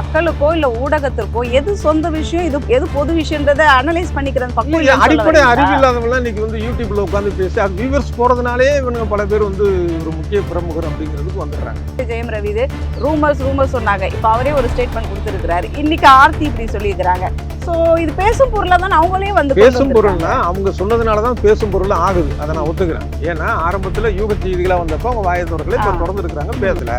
மக்களுக்கோ இல்ல ஊடகத்திற்கோ எது சொந்த விஷயம் இது எது பொது விஷயன்றதை அனலைஸ் பண்ணிக்கிறது பக்கம் அடிப்படை? அறிவு இல்லாதவங்களாம் இன்னைக்கு வந்து யூடியூப்ல உட்காந்து பேசி அது வியூவர்ஸ் போறதுனாலே இவனுங்க பல பேர் வந்து ஒரு முக்கிய பிரமுகர் அப்படிங்கிறதுக்கு வந்துடுறாங்க. ஜெயம் ரவி இது ரூமர்ஸ் ரூமர்ஸ் சொன்னாங்க. இப்போ அவரே ஒரு ஸ்டேட்மெண்ட் கொடுத்துருக்காரு இன்னைக்கு ஆர்த்தி இப்படி சொல்லியிருக்கிறாங்க. ஸோ இது பேசும் பொருளா தான் அவங்களே வந்து பேசும். பொருள்னா அவங்க சொன்னதுனால தான் பேசும் பொருள் ஆகுது. அதை நான் ஒத்துக்கிறேன். ஏன்னா ஆரம்பத்துல யூக செய்திகளா வந்தப்போ அவங்க வாயை திறக்கல இப்போ ஆ. தொடர்ந்து இருக்கிறாங்க பேசல.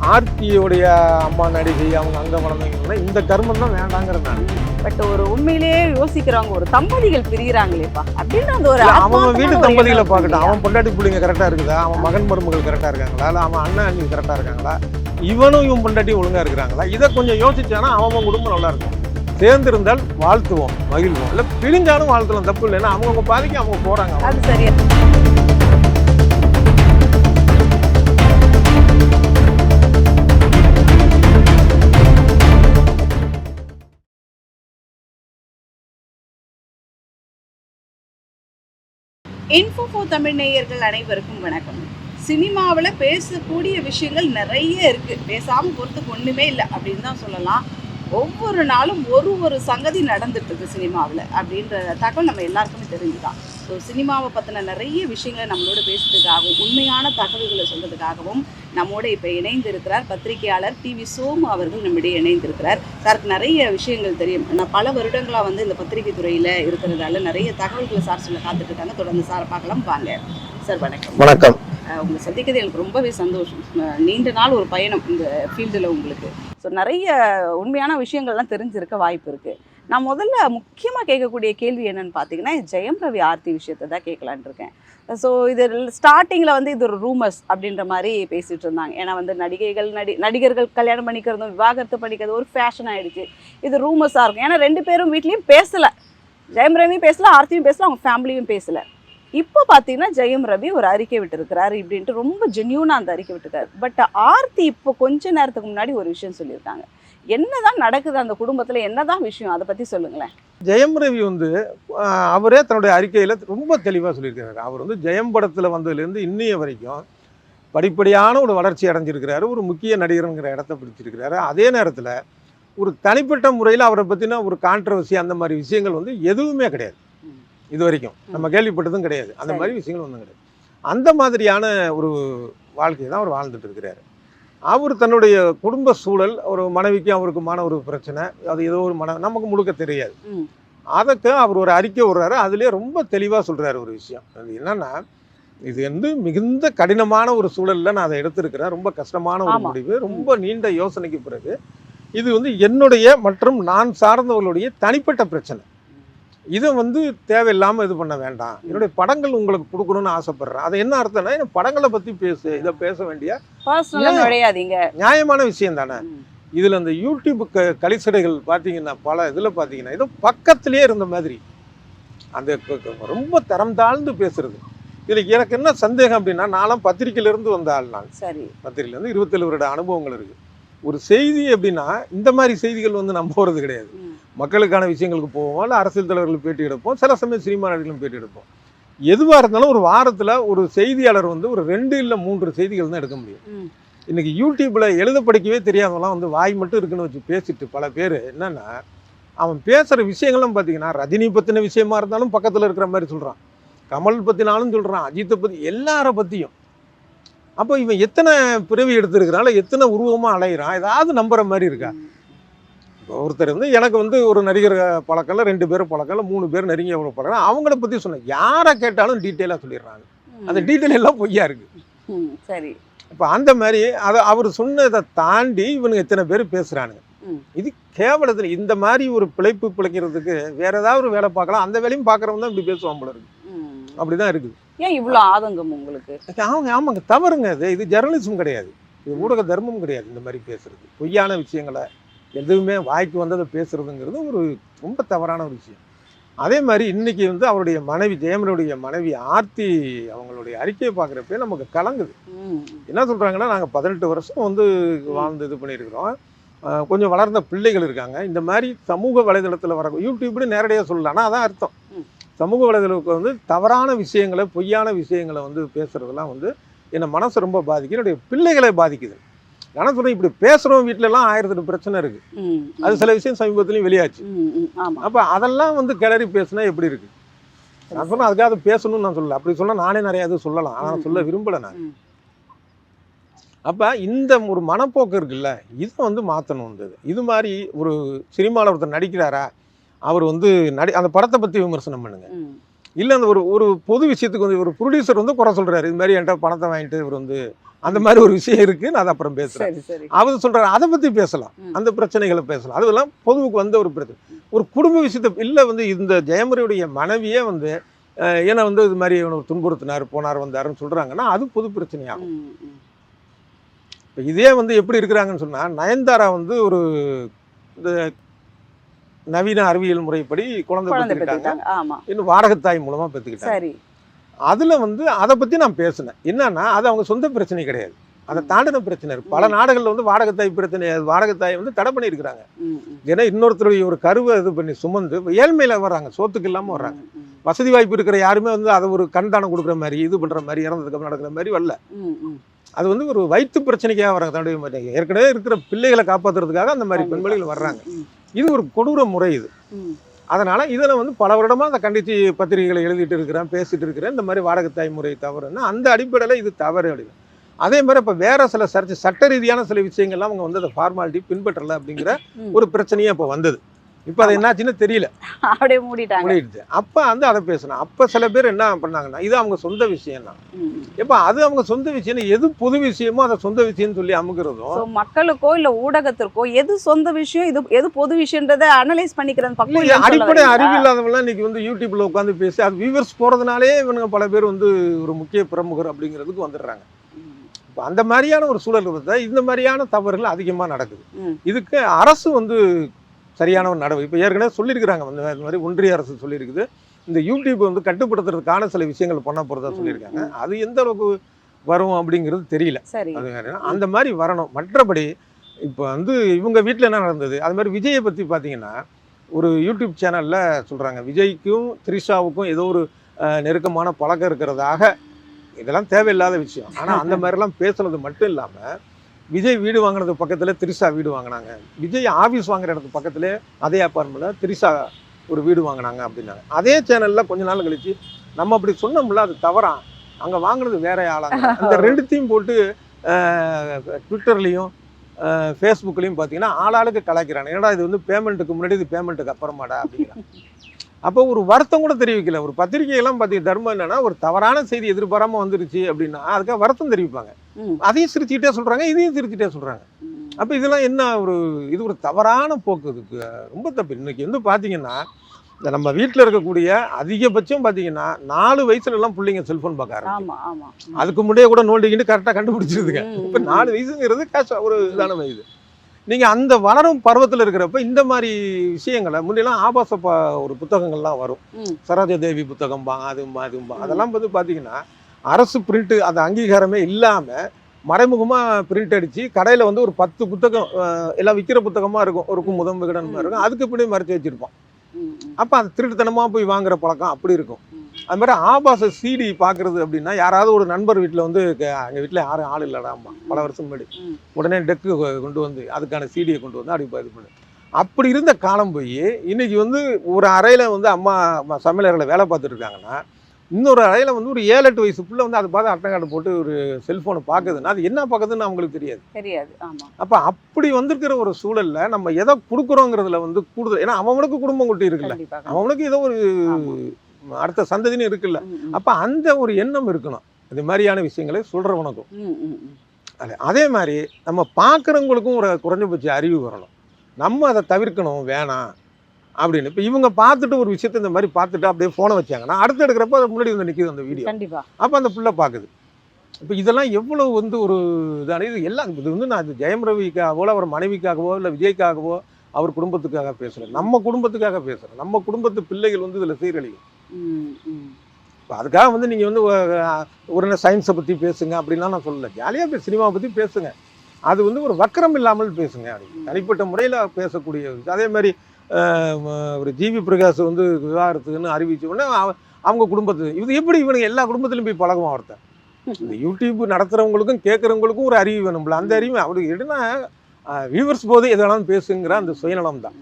ஆர்த்தியோடைய அம்மா நடிகை அவங்க அங்க வளர்ந்தவங்க இந்த கர்மம் தான் வேண்டாங்கிறது நான் பட் ஒரு உண்மையிலேயே யோசிக்கிறவங்க ஒரு தம்பதிகள் பிரியறாங்களேப்பா. அப்படின்னு அந்த ஒரு அவன் வீட்டு தம்பதிகளை பார்க்கட்டும்? அவன் பொண்டாட்டி பிள்ளைங்க கரெக்டா இருக்குதா? அவன் மகன் மருமகள் கரெக்டா இருக்காங்களா? இல்ல அவன் அண்ணன் அண்ணி கரெக்டா இருக்காங்களா? இவனும் இவன் பொண்டாட்டி ஒழுங்கா இருக்கிறாங்களா? இதை கொஞ்சம் யோசிச்சானா அவன் குடும்பம் நல்லா இருக்கும். சேர்ந்திருந்தால் வாழ்த்துவோம் மகிழ்வோம். இல்ல பிரிஞ்சாலும் வாழ்த்தலாம் தப்பு இல்லைன்னா அவங்கவுங்க பாதிக்கு அவங்க போறாங்க அது சரியா இன்ஃபோஃபோ தமிழ் நேயர்கள் அனைவருக்கும் வணக்கம். சினிமாவில் பேசக்கூடிய விஷயங்கள் நிறைய இருக்குது பேசாமல் பொறுத்துக்கு ஒன்றுமே இல்லை அப்படின்னு தான் சொல்லலாம். ஒவ்வொரு நாளும் ஒரு ஒரு சங்கதி நடந்துட்டு இருக்கு சினிமாவில் அப்படின்ற தகவல் நம்ம எல்லாருக்குமே தெரிஞ்சுதான். ஸோ சினிமாவை பற்றின நிறைய விஷயங்களை நம்மளோட பேசுறதுக்காகவும் உண்மையான தகவல்களை சொல்றதுக்காகவும் நம்மோட இப்போ இணைந்திருக்கிறார் பத்திரிகையாளர் டிவி சோமு அவர்கள் நம்மிடையே இணைந்திருக்கிறார். சாருக்கு நிறைய விஷயங்கள் தெரியும். நான் பல வருடங்களாக வந்து இந்த பத்திரிகை துறையில் இருக்கிறதால நிறைய தகவல்களை சார் சொல்ல காத்துட்டு இருக்காங்க தொடர்ந்து சாரை பார்க்கலாம். வாங்க. சார் வணக்கம். வணக்கம். உங்களை சந்திக்கிறது எனக்கு ரொம்பவே சந்தோஷம். நீண்ட நாள் ஒரு பயணம் இந்த ஃபீல்டில் உங்களுக்கு. ஸோ நிறைய உண்மையான விஷயங்கள்லாம் தெரிஞ்சிருக்க வாய்ப்பு இருக்குது நான் முதல்ல முக்கியமாக கேட்கக்கூடிய கேள்வி என்னன்னு பார்த்தீங்கன்னா ஜெயம் ரவி ஆர்த்தி விஷயத்தை தான் கேட்கலான்னு இருக்கேன். ஸோ இது ஸ்டார்டிங்கில் வந்து இது ஒரு ரூமர்ஸ் அப்படின்ற மாதிரி பேசிகிட்டு இருந்தாங்க. ஏன்னா வந்து நடிகைகள் நடி நடிகர்கள் கல்யாணம் பண்ணிக்கிறதும் விவாகரத்து பண்ணிக்கிறது ஒரு ஃபேஷன் ஆகிடுச்சு இது ரூமர்ஸாக இருக்கும். ஏன்னா ரெண்டு பேரும் வீட்லேயும் பேசலை. ஜெயம் ரவியும் பேசலை ஆர்த்தியும் பேசலை அவங்க ஃபேமிலியும் பேசல. இப்போ பார்த்தீங்கன்னா ஜெயம் ரவி ஒரு அறிக்கை விட்டுருக்கிறாரு இப்படின்ட்டு ரொம்ப ஜென்யூனாக அந்த அறிக்கை விட்டுருக்காரு. பட் ஆர்த்தி இப்போ கொஞ்ச நேரத்துக்கு முன்னாடி ஒரு விஷயம் சொல்லியிருக்காங்க. என்னதான் நடக்குது அந்த குடும்பத்தில்? என்னதான் விஷயம்? அதை பற்றி சொல்லுங்களேன். ஜெயம் ரவி வந்து அவரே தன்னுடைய அறிக்கையில ரொம்ப தெளிவா சொல்லியிருக்காரு அவர் வந்து ஜெயம் படத்துல வந்ததுலேருந்து இன்னைய வரைக்கும் படிப்படியான ஒரு வளர்ச்சி அடைஞ்சிருக்கிறாரு. ஒரு முக்கிய நடிகருங்கிற இடத்த பிடிச்சிருக்கிறாரு. அதே நேரத்துல ஒரு தனிப்பட்ட முறையில் அவரை பற்றின ஒரு கான்ட்ரவர்சி அந்த மாதிரி விஷயங்கள் வந்து எதுவுமே கிடையாது. இது வரைக்கும். நம்ம கேள்விப்பட்டதும் கிடையாது. அந்த. மாதிரி விஷயங்கள் ஒன்றும் கிடையாது. அந்த மாதிரியான ஒரு வாழ்க்கையை தான் அவர் வாழ்ந்துட்டு இருக்கிறாரு. அவர் தன்னுடைய குடும்ப சூழல் ஒரு மனைவிக்கும் அவருக்குமான ஒரு பிரச்சனை. அது ஏதோ ஒரு மன நமக்கு முழுக்க தெரியாது. அதுக்கு அவர் ஒரு அறிக்கை விடுறாரு. அதுலேயே ரொம்ப தெளிவாக சொல்கிறாரு ஒரு விஷயம். அது என்னன்னா இது வந்து மிகுந்த கடினமான ஒரு சூழல்ல நான் அதை எடுத்திருக்கிறேன். ரொம்ப கஷ்டமான ஒரு. முடிவு. ரொம்ப நீண்ட யோசனைக்கு பிறகு இது வந்து என்னுடைய மற்றும் நான் சார்ந்தவர்களுடைய தனிப்பட்ட பிரச்சனை. இதை வந்து தேவையில்லாமல் இது பண்ண வேண்டாம். என்னுடைய படங்கள் உங்களுக்கு கொடுக்கணும்னு ஆசைப்படுறேன். அது என்ன அர்த்தம்னா என் படங்களை பற்றி பேசு இதை பேச வேண்டிய? நுழையாதீங்க நியாயமான விஷயம் தானே. இதில் அந்த யூடியூப் க கலிசடைகள் பார்த்தீங்கன்னா பல இதில் பார்த்தீங்கன்னா ஏதோ பக்கத்திலே இருந்த மாதிரி. அந்த ரொம்ப தரம் தாழ்ந்து பேசுறது. இதில் எனக்கு என்ன சந்தேகம் அப்படின்னா நான்லாம் பத்திரிக்கையிலேருந்து வந்த ஆள் நான். சரி. பத்திரிக்கையிலேருந்து இருபத்தேழு வருட அனுபவங்கள் இருக்குது ஒரு செய்தி அப்படின்னா இந்த மாதிரி செய்திகள் வந்து நம்புறது கிடையாது. மக்களுக்கான விஷயங்களுக்கு போவோம் இல்லை அரசியல் தலைவர்களுக்கு பேட்டி எடுப்போம் சில சமயம் சினிமா நடிகர்களும் பேட்டி எடுப்போம். எதுவாக இருந்தாலும் ஒரு வாரத்தில் ஒரு செய்தியாளர் வந்து ஒரு ரெண்டு இல்லை மூன்று செய்திகள் தான் எடுக்க முடியும். ம். இன்னைக்கு யூடியூப்ல எழுத படிக்கவே தெரியாதவங்களாம் வந்து வாய் மட்டும் இருக்குன்னு வச்சு பேசிட்டு பல பேர் என்னன்னா அவன் பேசுற விஷயங்கள்லாம் பார்த்தீங்கன்னா ரஜினி பத்தின விஷயமா இருந்தாலும் பக்கத்துல இருக்கிற மாதிரி சொல்றான். கமல் பத்தினாலும் சொல்றான் அஜித்தை பத்தி எல்லார பத்தியும். அப்போ இவன் எத்தனை பிறவி எடுத்திருக்கிறான் எத்தனை உருவமா அலையிறான் ஏதாவது நம்புற மாதிரி இருக்கா? ஒருத்தர் வந்து எனக்கு வந்து ஒரு நடிகர் பழக்கம்ல ரெண்டு பேரும் பழக்கம்ல மூணு பேர் நெருங்கிய பழக்கம். அவங்கள பத்தி சொன்னேன் யாரை கேட்டாலும் டீட்டெயிலாக சொல்லிடுறாங்க. அந்த டீட்டெயில் எல்லாம் பொய்யா இருக்கு. சரி. இப்போ அந்த மாதிரி அதை அவர் சொன்னதை தாண்டி இவனுங்க எத்தனை பேர் பேசுகிறானுங்க ம். இது கேவலத்தில் இந்த மாதிரி ஒரு பிழைப்பு பிழைக்கிறதுக்கு வேற ஏதாவது ஒரு வேலை பார்க்கலாம். அந்த வேலையும் பார்க்குறவங்க தான் இப்படி பேசுவான் போல இருக்கு. ம். அப்படி தான் இருக்குது. ஏன் இவ்வளோ ஆதங்கம் உங்களுக்கு? அவங்க ஆமாங்க தவறுங்க. இது இது ஜெர்னலிசம் கிடையாது. இது ஊடக தர்மம் கிடையாது இந்த மாதிரி பேசுறது. பொய்யான விஷயங்களை எதுவுமே வாய்க்கு வந்ததை பேசுறதுங்கிறது ஒரு ரொம்ப தவறான ஒரு விஷயம். அதே மாதிரி இன்னைக்கு வந்து அவருடைய மனைவி ஜெயமனுடைய மனைவி ஆர்த்தி அவங்களுடைய அறிக்கையை பார்க்குறப்ப நமக்கு கலங்குது. என்ன சொல்கிறாங்கன்னா நாங்கள் பதினெட்டு வருஷம் வந்து வாழ்ந்து இது பண்ணியிருக்கிறோம். கொஞ்சம் வளர்ந்த பிள்ளைகள் இருக்காங்க. இந்த மாதிரி சமூக வலைதளத்தில் வர யூடியூப்னு நேரடியாக சொல்லலாம் ஆனால் அதான் அர்த்தம். சமூக வலைதளத்துக்கு வந்து தவறான விஷயங்களை பொய்யான விஷயங்களை வந்து பேசுகிறதெல்லாம் வந்து என்னை மனசு ரொம்ப பாதிக்குது. என்னுடைய பிள்ளைகளை பாதிக்குது. நான் சொல்றேன் இப்படி வீட்ல எல்லாம் ஆயிரத்தெட்டு பிரச்சனை இருக்கு. அது சில விஷயம் சமீபத்துலயும் வெளியாச்சு. அப்ப அதெல்லாம் வந்து கிளறி பேசுனா எப்படி இருக்கு? நான் சொன்னேன் அதுக்காக அது பேசணும்னு நான் சொல்லல. அப்படி சொன்னா நானே நிறைய இது சொல்லலாம். ஆனா சொல்ல. விரும்பல நான். அப்ப இந்த ஒரு மனப்போக்கு இருக்குல்ல இதை வந்து மாத்தணும் வந்தது இது. மாதிரி ஒரு சினிமாவில் ஒருத்தர் நடிக்கிறாரா? அவர் வந்து நடி அந்த படத்தை பத்தி விமர்சனம் பண்ணுங்க. இல்ல அந்த ஒரு ஒரு பொது விஷயத்துக்கு வந்து ஒரு ப்ரொடியூசர் வந்து குறை சொல்றாரு. இது மாதிரி என்கிட்ட பணத்தை வாங்கிட்டு இவர் வந்து அந்த மாதிரி ஒரு விஷயம் இருக்கு நான் அதை அப்புறம் சரி அவர் சொல்றாரு அதை பத்தி பேசலாம். அந்த பிரச்சனைகளை பேசலாம். அதெல்லாம் பொதுவுக்கு வந்த ஒரு பிரச்சனை. ஒரு குடும்ப விஷயத்தை இல்ல வந்து இந்த ஜெயமரியுடைய மனைவியே வந்து ஏன்னா வந்து இது மாதிரி இவனை துன்புறுத்தினார் போனார் வந்தாருன்னு சொல்றாங்கன்னா அது பொது பிரச்சனையாகும். இப்போ இதே வந்து எப்படி இருக்கிறாங்கன்னு சொன்னா நயன்தாரா வந்து ஒரு இந்த நவீன அறிவியல் முறைப்படி குழந்தை பெற்றுக்கிட்டாங்க. இன்னும் வாடகத்தாய் மூலமா பெற்றுக்கிட்டாங்க. சரி. அதுல வந்து அதை பத்தி நான் பேசினேன். என்னன்னா அது அவங்க சொந்த பிரச்சனை கிடையாது. அதை தாண்டின பிரச்சனை இருக்கு. பல நாடுகள்ல வந்து வாடகத்தாய் பிரச்சனை வாடகத்தாய் வந்து தடை பண்ணியிருக்கிறாங்க. ம், ம். ஏன்னா இன்னொருத்தருடைய ஒரு கருவை இது பண்ணி சுமந்து ஏழ்மையில வர்றாங்க. சோத்துக்கு இல்லாம வர்றாங்க. வசதி வாய்ப்பு இருக்கிற யாருமே வந்து அதை ஒரு கண் தானம் கொடுக்குற மாதிரி இது பண்ற மாதிரி இறந்ததுக்கு நடக்கிற மாதிரி வரல. அது வந்து ஒரு வயிற்று பிரச்சனைக்காக வராங்க தன்னுடைய ஏற்கனவே இருக்கிற பிள்ளைகளை காப்பாத்துறதுக்காக அந்த மாதிரி. பெண்மணிகள் வர்றாங்க. இது ஒரு கொடூர முறை இது. அதனால இதில் வந்து பல வருடமா அதை கண்டித்து பத்திரிகைகளை எழுதிட்டு இருக்கிறேன் பேசிட்டு இருக்கிறேன். இந்த மாதிரி வாடகைத்தாய் முறை தவறுன்னா அந்த அடிப்படையில் இது தவறு அப்படின்னு. அதே மாதிரி இப்போ வேற சில சர்ச்சை சட்ட ரீதியான சில விஷயங்கள்லாம் அவங்க வந்து அதை ஃபார்மாலிட்டி பின்பற்றல அப்படிங்கிற. ஒரு பிரச்சனையே இப்போ வந்தது. இப்போ அது என்னாச்சுன்னு தெரியல. அப்படியே மூடிட்டாங்க. முடியிடுச்சு அப்போ வந்து அதை பேசணும். அப்போ சில பேர் என்ன பண்ணாங்கன்னா இது அவங்க சொந்த விஷயம் தான். இப்போ அது அவங்க சொந்த விஷயம் எது பொது விஷயமோ அதை சொந்த விஷயம்னு சொல்லி அமுக்கிறதும் மக்களுக்கோ இல்ல ஊடகத்திற்கோ எது சொந்த விஷயம் இது எது பொது விஷயன்றத அனலைஸ் பண்ணிக்கிறது பக்கம் அடிப்படை? அறிவு இல்லாதவங்களாம் இன்னைக்கு வந்து யூடியூப்ல உட்காந்து பேசி அது வியூவர்ஸ் போறதுனாலே இவனுங்க பல பேர் வந்து ஒரு முக்கிய பிரமுகர் அப்படிங்கிறதுக்கு வந்துடுறாங்க. இப்போ அந்த மாதிரியான ஒரு சூழல் இருந்தால் இந்த மாதிரியான தவறுகள் அதிகமாக நடக்குது. இதுக்கு அரசு வந்து சரியான ஒரு நடவடிக்கை. இப்போ ஏற்கனவே சொல்லியிருக்கிறாங்க வந்து இந்த மாதிரி ஒன்றிய அரசு சொல்லியிருக்குது. இந்த யூடியூப் வந்து கட்டுப்படுத்துறதுக்கான சில விஷயங்கள் பண்ண போகிறதா சொல்லியிருக்காங்க. அது எந்த அளவுக்கு வரும் அப்படிங்கிறது தெரியல. அது வேற. அந்த மாதிரி வரணும். மற்றபடி இப்போ வந்து இவங்க வீட்டில் என்ன நடந்தது? அது மாதிரி விஜயை பற்றி பார்த்தீங்கன்னா ஒரு யூடியூப் சேனலில் சொல்கிறாங்க விஜய்க்கும் த்ரிஷாவுக்கும் ஏதோ ஒரு நெருக்கமான பழக்கம் இருக்கிறதாக. இதெல்லாம் தேவையில்லாத விஷயம். ஆனால் அந்த மாதிரிலாம் பேசுனது மட்டும் இல்லாமல் விஜய் வீடு வாங்கினது பக்கத்தில் திரிஷா வீடு வாங்கினாங்க. விஜய் ஆஃபீஸ் வாங்குற இடத்து பக்கத்துல அதே அப்பார்ட்மெண்ட்டில் திரிஷா ஒரு வீடு வாங்கினாங்க அப்படின்னாங்க. அதே சேனலில் கொஞ்ச நாள் கழிச்சு நம்ம அப்படி சொன்னோம்ல அது தவறா. அங்கே வாங்கினது வேற ஆளாங்க அந்த ரெண்டுத்தையும் போட்டு ட்விட்டர்லேயும் ஃபேஸ்புக்லேயும் பார்த்தீங்கன்னா ஆளாளுக்கு கலாய்க்கிறாங்க. ஏன்னா இது வந்து பேமெண்ட்டுக்கு முன்னாடி இது பேமெண்ட்டுக்கு அப்புறமாடா அப்படிங்கிறாங்க அப்போ ஒரு வருத்தம் கூட தெரிவிக்கல. ஒரு பத்திரிகையெல்லாம் பார்த்தீங்க தர்மம் என்னன்னா ஒரு தவறான செய்தி எதிர்பாராம வந்துருச்சு அப்படின்னா அதுக்காக வருத்தம் தெரிவிப்பாங்க. அதையும் சிரிச்சுக்கிட்டே சொல்றாங்க இதையும் சிரிச்சுட்டே சொல்றாங்க. ம். அப்போ இதெல்லாம் என்ன ஒரு இது ஒரு தவறான போக்கு இதுக்கு ரொம்ப தப்பு. இன்னைக்கு வந்து பார்த்தீங்கன்னா இந்த நம்ம வீட்டில் இருக்கக்கூடிய அதிகபட்சம் பார்த்தீங்கன்னா நாலு வயசுல எல்லாம் பிள்ளைங்க செல்ஃபோன் பார்க்க ஆரம்பிக்கும் ஆமா ஆமா. ம். அதுக்கு முன்னாடியே கூட நோண்டிக்கிட்டு கரெக்டாக கண்டுபிடிச்சிருதுங்க. இப்போ நாலு வயசுங்கிறது கேஷ் ஒரு இதான வயது. நீங்கள் அந்த வளரும் பருவத்தில் இருக்கிறப்ப இந்த மாதிரி விஷயங்களை முன்னெல்லாம் ஆபாச ஒரு புத்தகங்கள்லாம் வரும். சரோஜா தேவி புத்தகம்பாங்க அதும்பா அதும்பா அதெல்லாம் வந்து பார்த்தீங்கன்னா அரசு பிரிண்ட்டு அந்த அங்கீகாரமே இல்லாமல் மறைமுகமாக பிரிண்ட் அடித்து கடையில் வந்து ஒரு பத்து புத்தகம் எல்லாம் விற்கிற புத்தகமாக இருக்கும். ஒரு குமுதம் விகடனமாக இருக்கும். அதுக்கு இப்படியும் மறைச்சி வச்சுருப்போம். அப்போ அது திருட்டுத்தனமாக போய் வாங்குற பழக்கம் அப்படி இருக்கும். அது மாதிரி ஆபாச சீடி பார்க்குறது அப்படின்னா யாராவது ஒரு நண்பர் வீட்டில் வந்து எங்கள் வீட்டில் யாரும் ஆள் இல்லடாம்மா. பல வருஷம் முன்னாடி. உடனே டெக்கு கொண்டு வந்து அதுக்கான சீடியை கொண்டு வந்து அப்படி இது பண்ணு. அப்படி இருந்த காலம் போய் இன்னைக்கு வந்து ஒரு அறையில் வந்து அம்மா சமையலர்களை வேலை பார்த்துட்டு இருக்காங்கன்னா இன்னொரு அறையில் வந்து ஒரு ஏழு எட்டு வயசு பிள்ளை வந்து அதை பார்த்து அட்டைக்கார்டு போட்டு ஒரு செல்ஃபோனை பார்க்குதுன்னா அது என்ன பார்க்குதுன்னு அவங்களுக்கு தெரியாது. தெரியாது. அப்போ அப்படி வந்திருக்கிற ஒரு சூழல்ல நம்ம எதை கொடுக்குறோங்கிறதுல வந்து கூடுதல் ஏன்னா அவனுக்கு குடும்பம் குட்டி இருக்குல்ல. அவனுக்கு ஏதோ ஒரு. அடுத்த சந்ததின்னு இருக்குல்ல. அப்போ அந்த ஒரு எண்ணம் இருக்கணும். இது மாதிரியான விஷயங்களை சொல்கிறவனுக்கும் அதே மாதிரி நம்ம பார்க்குறவங்களுக்கும் ஒரு குறைஞ்சபட்ச அறிவு வரணும். நம்ம அதை தவிர்க்கணும் வேணாம். அப்படின்னு. இப்போ இவங்க பார்த்துட்டு ஒரு விஷயத்தை இந்த மாதிரி பார்த்துட்டு அப்படியே ஃபோனை வச்சாங்கன்னா அடுத்து எடுக்கிறப்ப அது முன்னாடி வந்து நிற்கிது அந்த வீடியோ கண்டிப்பா. அப்போ அந்த பிள்ளை பார்க்குது. இப்போ இதெல்லாம் எவ்வளவு வந்து ஒரு இதான இது எல்லாம் இது வந்து நான் ஜெயம் ரவிக்காகவோ அவர் மனைவிக்காகவோ இல்லை விஜய்க்காகவோ அவர் குடும்பத்துக்காக பேசுகிறேன் நம்ம குடும்பத்துக்காக பேசுகிறேன் நம்ம குடும்பத்து பிள்ளைகள் வந்து இதில் சீரழியும். இப்போ அதுக்காக வந்து நீங்கள் வந்து ஒரு சயின்ஸை பற்றி பேசுங்க அப்படின்லாம் நான் சொல்லலை. ஜாலியாக போய் சினிமாவை பற்றி பேசுங்க. அது வந்து ஒரு வக்கரம் இல்லாமல் பேசுங்க தனிப்பட்ட முறையில் பேசக்கூடிய அதே மாதிரி ஒரு ஜிவி பிரகாஷ் வந்து விவாகரத்துக்குன்னு அறிவிச்ச உடனே அவங்க குடும்பத்து இது எப்படி இவனுங்க எல்லா குடும்பத்திலும் போய் பழகுவான் ஒருத்தன் இந்த யூடியூப் நடத்துகிறவங்களுக்கும் கேட்குறவங்களுக்கும் ஒரு அறிவு வேணும்ல. அந்த அறிவு அவருக்கு எடுனா வியூவர்ஸ் போது எது வேணாலும் பேசுங்கிற அந்த சுயநலம் தான்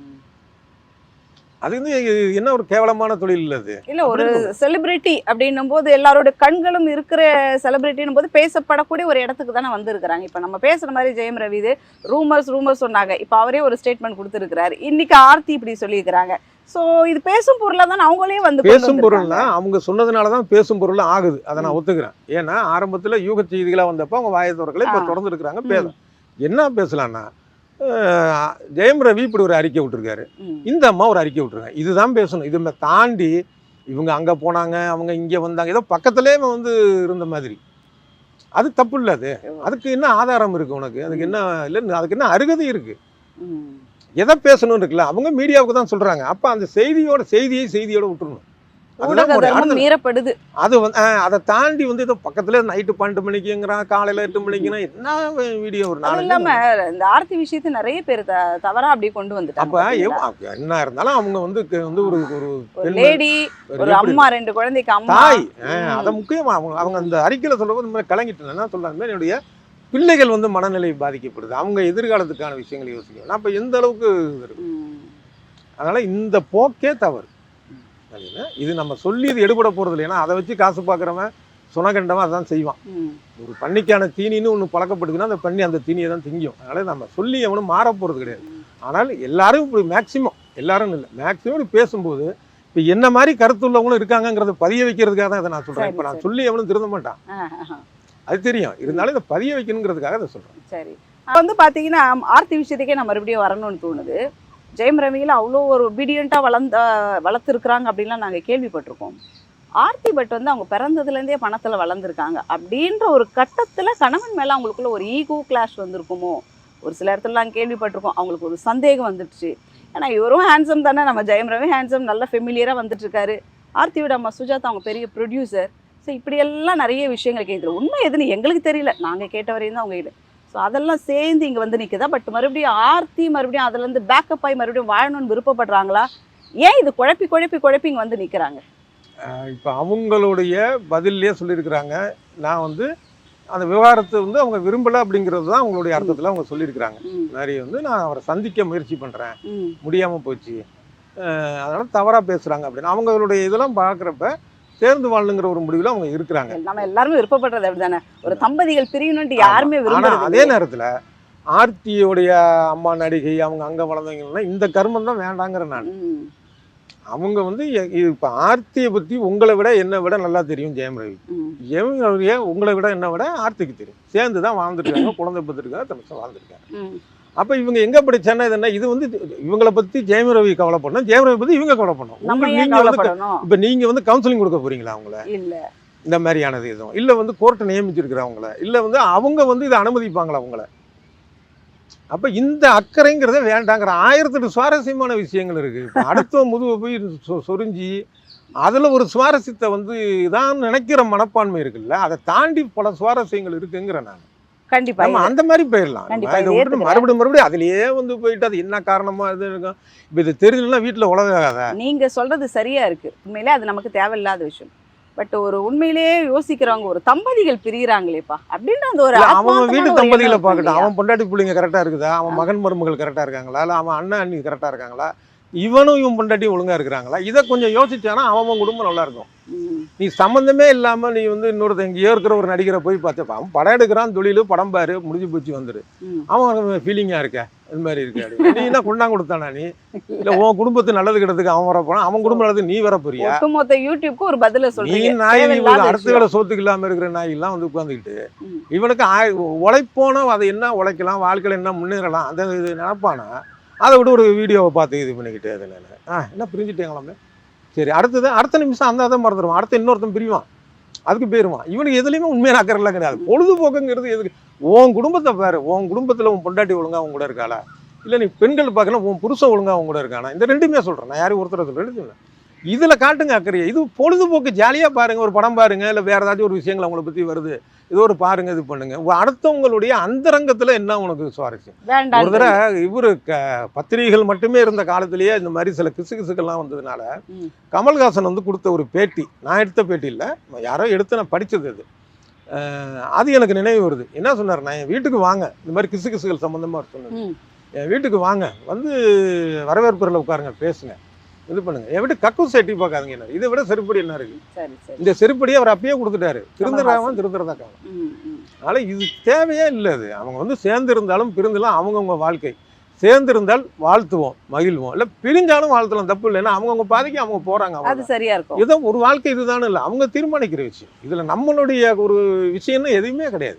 அது வந்து என்ன ஒரு கேவலமான தொழில் அது? இல்ல ஒரு. செலிபிரிட்டி அப்படின்னும் போது எல்லாரோட கண்களும் இருக்கிற செலிபிரிட்டின்னும் போது பேசப்படக்கூடிய ஒரு இடத்துக்கு தானே வந்திருக்கிறாங்க. இப்ப நம்ம பேசுற மாதிரி ஜெயம் ரவி இது ரூமர்ஸ் ரூமர்ஸ் சொன்னாங்க. இப்ப அவரே ஒரு ஸ்டேட்மெண்ட் கொடுத்திருக்கிறாரு. இன்னைக்கு ஆர்த்தி இப்படி சொல்லியிருக்கிறாங்க. சோ இது பேசும் பொருளா தானே அவங்களே வந்து பேசும் பொருள்னா. அவங்க சொன்னதுனால தான் பேசும் பொருள் ஆகுது. அதை நான் ஒத்துக்கிறேன். ஏன்னா ஆரம்பத்துல யூக செய்திகளா வந்தப்போ அவங்க வாயை திறக்கல இப்போ. தொடர்ந்து இருக்கிறாங்க ம். பேசும் என்ன பேசலாம்னா ஜெயம் ரவி இப்படி ஒரு அறிக்கை விட்டுருக்காரு. இந்த அம்மா ஒரு அறிக்கை விட்டுருக்காங்க. இதுதான் பேசணும். இது தாண்டி இவங்க அங்க போனாங்க அவங்க இங்க வந்தாங்க. ஏதோ பக்கத்துலேயே வந்து இருந்த மாதிரி. அது தப்பு இல்லை அது. அதுக்கு என்ன ஆதாரம் இருக்கு உனக்கு? அதுக்கு என்ன இல்லை அதுக்கு என்ன அருகதை இருக்கு? ம். எதை பேசணும் இருக்குல்ல அவங்க மீடியாவுக்கு தான் சொல்றாங்க. அப்ப அந்த செய்தியோட செய்தியை செய்தியோட விட்டுறணும். மீறப்படுது. அது வந்து அதை தாண்டி வந்து ஏதோ பக்கத்துல நைட்டு பன்னெண்டு மணிக்குங்கிறான் காலையில எட்டு மணிக்குன்னா என்ன வீடியோ ஒரு நாலு இல்லாம இந்த ஆர்த்தி விஷயத்தை நிறைய பேர் தவறா அப்படியே கொண்டு வந்துட்டாங்க அப்ப என்ன இருந்தாலும் அவங்க வந்து வந்து ஒரு ஒரு லேடி ஒரு அம்மா ரெண்டு குழந்தைக்கு அம்மா. தாய். அத முக்கியமா அவங்க அவங்க அந்த அறிக்கையில சொல்லும்போது இந்த மாதிரி கலங்கிட்டு என்ன சொல்றாங்க என்னுடைய பிள்ளைகள் வந்து மனநிலை பாதிக்கப்படுது. அவங்க எதிர்காலத்துக்கான விஷயங்களை யோசிக்கணும். அப்ப எந்த அளவுக்கு இது இருக்கு. அதனால இந்த போக்கே தவறு. சரிங்களா? இது நம்ம சொல்லி இது எடுபட போறது இல்லை ஏன்னா அதை வச்சு காசு பார்க்குறவன் சுனகண்டவன் அதான் செய்வான். ஒரு பன்னிக்கான தீனின்னு ஒன்று பழக்கப்படுதுன்னா அந்த பன்னி அந்த தீனியை தான் திங்கும். அதனால நம்ம சொல்லி எவனும் மாற போகிறது கிடையாது. ஆனால் எல்லாரும் இப்படி மேக்சிமம் எல்லாரும் இல்லை. மேக்சிமம் இப்படி பேசும்போது இப்போ என்ன மாதிரி கருத்துள்ளவங்களும் இருக்காங்கங்கிறத பதிய வைக்கிறதுக்காக தான் இதை நான் சொல்கிறேன் இப்போ நான். சொல்லி எவனும் திருந்த மாட்டான். அது தெரியும். இருந்தாலும் இதை பதிய வைக்கணுங்கிறதுக்காக இதை சொல்கிறேன் சரி. வந்து பாத்தீங்கன்னா ஆர்த்தி விஷயத்துக்கே நான் மறுபடியும் வரணும்னு தோணுது. ஜெயம் ரவியில் அவ்வளோ ஒரு ஒபீடியண்ட்டாக வளர்ந்த வளர்த்துருக்குறாங்க அப்படின்லாம் நாங்கள் கேள்விப்பட்டிருக்கோம். ஆர்த்தி பட் வந்து அவங்க பிறந்ததுலேருந்தே பணத்தில் வளர்ந்துருக்காங்க. அப்படின்ற ஒரு கட்டத்தில் கணவன் மேலே அவங்களுக்குள்ள ஒரு ஈகோ கிளாஷ் வந்திருக்குமோ? ஒரு சில இடத்துல நாங்கள் கேள்விப்பட்டிருக்கோம். அவங்களுக்கு ஒரு சந்தேகம் வந்துடுச்சு. ஏன்னா இவரும் ஹேண்ட்ஸம் தானே. நம்ம ஜெயம் ரவி ஹேண்ட்ஸம் நல்ல ஃபெமிலியராக வந்துட்டுருக்காரு. ஆர்த்தியோட அம்மா சுஜாதா அவங்க பெரிய ப்ரொடியூசர் ஸோ இப்படியெல்லாம் நிறைய விஷயங்கள் கேட்குது உண்மை எதுன்னு எங்களுக்கு தெரியல. நாங்கள் கேட்ட வரையும் தான் அவங்க ஸோ அதெல்லாம் சேர்ந்து இங்கே வந்து நிற்குதா பட் மறுபடியும் ஆர்த்தி மறுபடியும் அதுலேருந்து பேக்கப் ஆகி மறுபடியும் வாழணும்னு விருப்பப்படுறாங்களா? ஏன் இது குழப்பி குழப்பி குழப்பி இங்கே வந்து நிற்கிறாங்க இப்போ அவங்களுடைய பதிலே சொல்லியிருக்கிறாங்க. நான் வந்து அந்த விவகாரத்தை வந்து அவங்க விரும்பலை அப்படிங்கிறது தான் அவங்களுடைய அர்த்தத்தில் அவங்க சொல்லியிருக்கிறாங்க. நிறைய வந்து நான் அவரை சந்திக்க முயற்சி பண்ணுறேன் முடியாமல் போச்சு. அதனால தவறாக பேசுகிறாங்க அப்படின்னு. அவங்களுடைய இதெல்லாம் பார்க்குறப்ப சேர்ந்து வாழணுங்கிற ஒரு முடிவில் அவங்க இருக்கிறாங்க. நம்ம எல்லாருமே விருப்பப்படுறது அப்படிதானே? ஒரு தம்பதிகள் பிரியணும்ட்டு யாருமே விரும்புறது அதே நேரத்தில் ஆர்த்தியோடைய அம்மா நடிகை அவங்க அங்கே வளர்ந்தவங்கன்னா இந்த கர்மம் தான் வேண்டாங்கிற நான் அவங்க வந்து இப்போ ஆர்த்தியை பற்றி உங்களை விட என்னை விட நல்லா தெரியும் ஜெயம் ரவி. ஜெயம் ரவியை உங்களை விட என்னை விட ஆர்த்திக்கு தெரியும். சேர்ந்து தான் வாழ்ந்துருக்காங்க குழந்தை பத்திருக்காங்க தனிச்சு வாழ்ந்துருக்காங்க அப்போ இவங்க எங்கே படிச்சானா இது என்ன? இது வந்து இவங்களை பற்றி ஜெயம் ரவி கவலை பண்ணணும் ஜெயம் ரவி பற்றி இவங்க கவலை நீங்கள் வந்து கவலைப்படணும்? இப்போ நீங்கள் வந்து கவுன்சிலிங் கொடுக்க போறீங்களா அவங்கள? இல்ல. இந்த மாதிரியானது எதுவும்? இல்லை வந்து கோர்ட்டை நியமிச்சிருக்கிறவங்கள இல்லை வந்து அவங்க வந்து இதை அனுமதிப்பாங்களா அவங்கள? அப்போ இந்த அக்கறைங்கிறத வேண்டாங்கிற ஆயிரத்தெட்டு சுவாரஸ்யமான விஷயங்கள் இருக்குது இப்போ அடுத்த முதுவை போய் சொரிஞ்சி அதில் ஒரு சுவாரஸ்யத்தை வந்து தான் நினைக்கிற மனப்பான்மை இருக்குல்ல? அதை தாண்டி பல சுவாரஸ்யங்கள் இருக்குங்கிற நான். கண்டிப்பா. நம்ம அந்த மாதிரி போயிடலாம். கண்டிப்பா, இதை விட்டு. மறுபடியும் மறுபடியும் அதுலயே வந்து போயிட்டு அது என்ன காரணமா இது இருக்கும் இப்போ இது தெரியலன்னா வீட்டில் உலகாத நீங்க சொல்றது சரியா இருக்கு. உண்மையிலே அது நமக்கு தேவையில்லாத விஷயம். பட் ஒரு உண்மையிலேயே யோசிக்கிறவங்க ஒரு தம்பதிகள் பிரியறாங்களேப்பா. அப்படின்ற அந்த ஒரு அவன் வீட்டு தம்பதிகளை பார்க்கட்டும்? அவன் பொண்டாட்டி பிள்ளைங்க கரெக்டாக இருக்குதா? அவன் மகன் மருமகள் கரெக்டாக இருக்காங்களா? இல்லை அவன் அண்ணன் அண்ணி கரெக்டாக இருக்காங்களா? இவனும் இவன் பொண்டாட்டியும் ஒழுங்கா இருக்கிறாங்களா? இதை கொஞ்சம் யோசிச்சானா அவன் குடும்பம் நல்லா இருக்கும். நீ சம்மந்தமே இல்லாம நீ வந்து இன்னொருத்த எங்கேயோ இருக்கிற ஒரு நடிகரை போய் பார்த்தப்ப அவன் படம் எடுக்கிறான் தொழில் படம் பாரு முடிஞ்சு போச்சு வந்துரு. அவன் ஃபீலிங்கா இருக்க இது மாதிரி இருக்கு அப்படி. நீ என்ன கொண்டாங்க கொடுத்தானா நீ இல்ல உன் குடும்பத்து நல்லது கிடத்துக்கு அவன் வர போறான் அவன் குடும்பம் நல்லது நீ வர போறியா ஒட்டுமொத்த யூடியூப்க்கு ஒரு பதில நீ நாய் அடுத்த. வேலை சோத்துக்கு இல்லாம இருக்கிற நாய் எல்லாம் வந்து உட்காந்துக்கிட்டு. இவனுக்கு உழைப்போனா அதை என்ன உழைக்கலாம் வாழ்க்கையில என்ன முன்னேறலாம் அந்த இது நினைப்பானா அதை விட்டு ஒரு வீடியோவை பார்த்து இது பண்ணிக்கிட்டு அதில் ஆ என்ன பிரிஞ்சுட்டேங்களாமே சரி அடுத்தது அடுத்த நிமிஷம் அந்த அதை மறந்துடுவான் அடுத்த இன்னொருத்தன் பிரிவான். அதுக்கு போயிடுவான் இவனுக்கு எதுலையுமே உண்மையான அக்கறைலாம் கிடையாது. பொழுதுபோக்குங்கிறது எதுக்கு? உன் குடும்பத்தை பாரு. உன் குடும்பத்தில் உன் பொண்டாட்டி ஒழுங்கா அவங்க கூட இருக்காளா? இல்லை நீ பெண்கள் பார்க்கலாம் உன் புருஷன் ஒழுங்கா அவங்க கூட இருக்கானா? இந்த ரெண்டுமே சொல்கிறேன் நான் யாரையும் ஒருத்தர் சொல்கிறேன் இதில் காட்டுங்க அக்கறையை. இது பொழுதுபோக்கு ஜாலியாக பாருங்க ஒரு படம் பாருங்க இல்லை வேற ஏதாச்சும் ஒரு விஷயங்கள் அவங்கள பற்றி வருது. இது ஒரு பாருங்க இது பண்ணுங்க. அடுத்தவங்களுடைய அந்தரங்கத்தில் என்ன உனக்கு சுவாரஸ்யம்? ஒரு தடவை இவரு பத்திரிகைகள் மட்டுமே இருந்த காலத்திலேயே இந்த மாதிரி சில கிசு கிசுக்கெல்லாம் வந்ததுனால. கமல்ஹாசன் வந்து கொடுத்த ஒரு பேட்டி நான் எடுத்த பேட்டி இல்லை யாரோ எடுத்து நான் படித்தது அது. அது எனக்கு நினைவு வருது. என்ன சொன்னார்? நான் என் வீட்டுக்கு வாங்க. இந்த மாதிரி கிசு கிசுகள் சம்மந்தமாக சொன்னது. என் வீட்டுக்கு வாங்க. வந்து வரவேற்புறையில் உட்காருங்க பேசுங்க. இது பண்ணுங்க. வீட்டு கக்கு செட்டி பார்க்காதீங்க என்ன. இதை விட செருப்படி என்ன இருக்கு? இந்த செருப்படியை அவர் அப்பயே கொடுத்துட்டாரு. திருந்துறாம திருந்துறதா காணும் ம், ம். அதனால இது தேவையே இல்லை அது. அவங்க வந்து சேர்ந்து இருந்தாலும் பிரிந்தாலும் அவங்கவுங்க வாழ்க்கை. சேர்ந்திருந்தால் வாழ்த்துவோம் மகிழ்வோம். இல்லை பிரிஞ்சாலும் வாழ்த்தலாம் தப்பு இல்லை. ஏன்னா அவங்கவுங்க பாதைக்கு அவங்க போறாங்க அது அவ்வளவுதான். சரியா இருக்கும். ஏதோ ஒரு வாழ்க்கை இதுதானே இல்லை. அவங்க தீர்மானிக்கிற விஷயம். இதுல நம்மளுடைய ஒரு விஷயம்னு எதுவுமே கிடையாது.